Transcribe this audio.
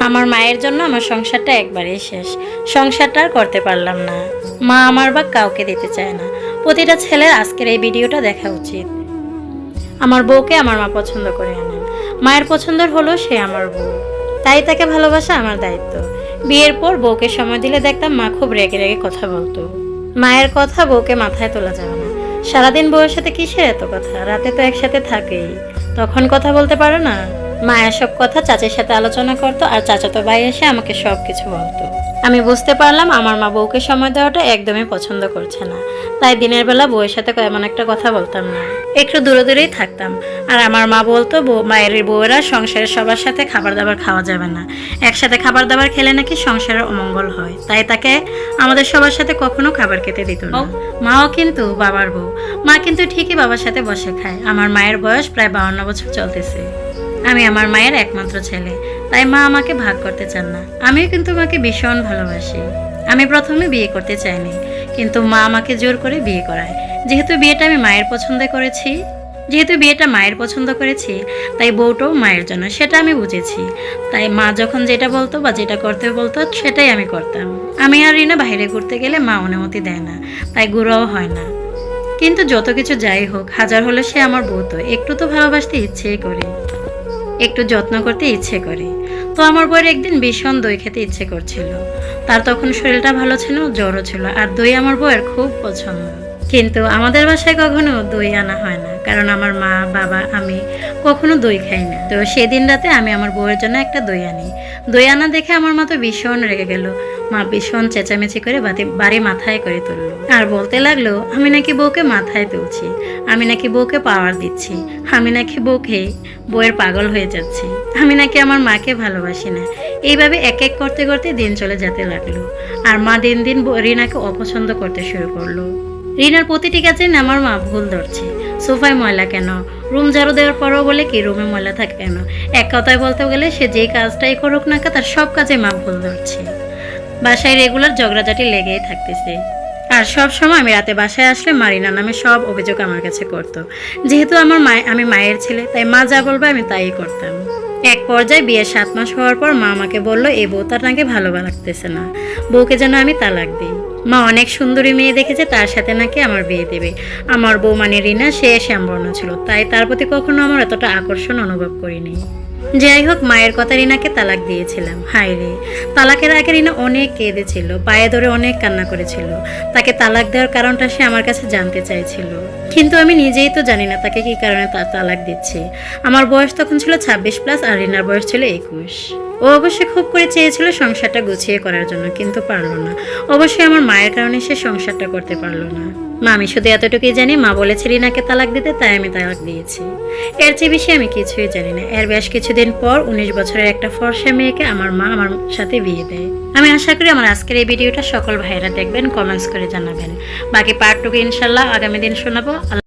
আমার মায়ের জন্য আমার সংসারটা একবারেই শেষ। সংসারটা আর করতে পারলাম না। মা আমার বা কাউকে দিতে চায় না। প্রতিটা ছেলের আজকের এই ভিডিওটা দেখা উচিত। আমার বউকে আমার মা পছন্দ করে আনেন। মায়ের পছন্দের হলো সে আমার বউ। তাই তাকে ভালোবাসা আমার দায়িত্ব। বিয়ের পর বউকে সময় দিলে দেখতাম মা খুব রেগে রেগে কথা বলতো। মায়ের কথা বউকে মাথায় তোলা যাবে না। সারাদিন বউয়ের সাথে কিসের এত কথা? রাতে তো একসাথে থাকেই। তখন কথা বলতে পারো না। মা এসব কথা চাচির সাথে আলোচনা করতো আর চাচাতো ভাই এসে আমাকে সব কিছু বলতো। আমি বুঝতে পারলাম আমার মা বউকে সময় দেওয়াটা একদমই পছন্দ করছে না। তাই দিনের বেলা বউয়ের সাথে এমন একটা কথা বলতাম না। একটু দূরে দূরেই থাকতাম। আর আমার মা বলতো মায়ের বউয়েরা সংসারের সবার সাথে খাবার দাবার খাওয়া যাবে না। একসাথে খাবার দাবার খেলে নাকি সংসারের অমঙ্গল হয়। তাই তাকে আমাদের সবার সাথে কখনো খাবার খেতে দিত না। মাও কিন্তু বাবার বউ। মা কিন্তু ঠিকই বাবার সাথে বসে খায়। আমার মায়ের বয়স প্রায় বাউন্ন বছর চলতেছে। আমি আমার মায়ের একমাত্র ছেলে। তাই মা আমাকে ভাগ করতে চান না। আমিও কিন্তু মাকে ভীষণ ভালোবাসি। আমি প্রথমে বিয়ে করতে চাইনি, কিন্তু মা আমাকে জোর করে বিয়ে করায়। যেহেতু বিয়েটা আমি মায়ের পছন্দে করেছি, যেহেতু বিয়েটা মায়ের পছন্দ করেছি, তাই বউটাও মায়ের জন্য, সেটা আমি বুঝেছি। তাই মা যখন যেটা বলতো বা যেটা করতে বলতো, সেটাই আমি করতাম। আমি আর রিনা বাইরে ঘুরতে গেলে মা অনুমতি দেয় না, তাই ঘুরাও হয় না। কিন্তু যত কিছু যাই হোক, হাজার হলে সে আমার বউ তো, একটু তো ভালোবাসতে ইচ্ছেই করি। একটু যত্ন করতে ইচ্ছে করে। তো আমার বউয়ের একদিন ভীষণ দই খেতে ইচ্ছে করছিল। তার তখন শরীরটা ভালো ছিল, জ্বরও ছিল, আর দই আমার বয়ের খুব পছন্দ। কিন্তু আমাদের বাসায় কখনো দই আনা হয় না, কারণ আমার মা, বাবা, আমি কখনো দই খাই না। তো সেদিন রাতে আমি আমার বউয়ের জন্য একটা দই আনি। দই আনা দেখে আমার মা তো ভীষণ রেগে গেল। মা ভীষণ চেঁচামেচি করে বাতি বাড়ি মাথায় করে তুললো। আর বলতে লাগল, আমি নাকি বউকে মাথায় তুলছি, আমি নাকি বউকে পাওয়ার দিচ্ছি, আমি নাকি বউকে বউয়ের পাগল হয়ে যাচ্ছি, আমি নাকি আমার মাকে ভালোবাসি না। এইভাবে এক এক করতে করতে দিন চলে যেতে লাগল। আর মা দিন দিন রিনাকে অপছন্দ করতে শুরু করল। রিনার প্রতিটি কাজে আমার মা ভুল ধরছে। সোফায় ময়লা কেন? রুম ঝাড়ু দেওয়ার পরও বলে কি রুমে ময়লা থাকে কেন? এক কথায় বলতে গেলে সে যে কাজটাই করুক না তার সব কাজে মা ভুল ধরছে। বাসায় রেগুলার ঝগড়াঝাটি লেগেই থাকতেছে। আর সব সময় আমি রাতে বাসায় আসলে মারিনা নামে সব অভিযোগ আমার কাছে করতো। যেহেতু আমার মায় আমি মায়ের ছেলে, তাই মা যা বলবে আমি তাই করতাম। এক পর্যায়ে বিয়ের সাত মাস হওয়ার পর মা আমাকে বলল, এই বউ তার নাকি ভালো লাগতেছে না। বউকে যেন আমি তালাক দিই। মা অনেক সুন্দরী মেয়ে দেখেছে, তার সাথে নাকি আমার বিয়ে দেবে। আমার বউ মানে রিনা, সে শ্যামবর্ণ ছিল, তাই তার প্রতি কখনো আমার এতটা আকর্ষণ অনুভব করিনি। যাই হোক, মায়ের কথা রিনাকে তালাক দিয়েছিলাম। হায় রে। তালাকের আগে রিনা অনেক কেঁদেছিল, পায়ে ধরে অনেক কান্না করেছিল। তাকে তালাক দেওয়ার কারণটা সে আমার কাছে জানতে চাইছিল। কিন্তু আমি নিজেই তো জানি না তাকে কি কারণে তালাক দিচ্ছে। আমার বয়স তখন ছিল ছাব্বিশ প্লাস আর রিনার বয়স ছিল একুশ। ও অবশ্যই খুব করে চেয়েছিল সংসারটা গুছিয়ে করার জন্য, কিন্তু পারল না। অবশ্যই আমার মায়ের কারণে সে সংসারটা করতে পারল না। মা আমি শুধু এতটুকুই জানি, মা বলেছে রিনাকে তালাক দিতে, তাই আমি তালাক দিয়েছি। এর চেয়ে বেশি আমি কিছুই জানি না। এর বেশ কিছুদিন পর উনিশ বছরের একটা ফর্সা মেয়েকে আমার মা আমার সাথে বিয়ে দেয়। আমি আশা করি আমার আজকের এই ভিডিওটা সকল ভাইয়েরা দেখবেন কমেন্টস করে জানাবেন। বাকি পার্টটুকু ইনশাল্লাহ আগামী দিন শোনাবো।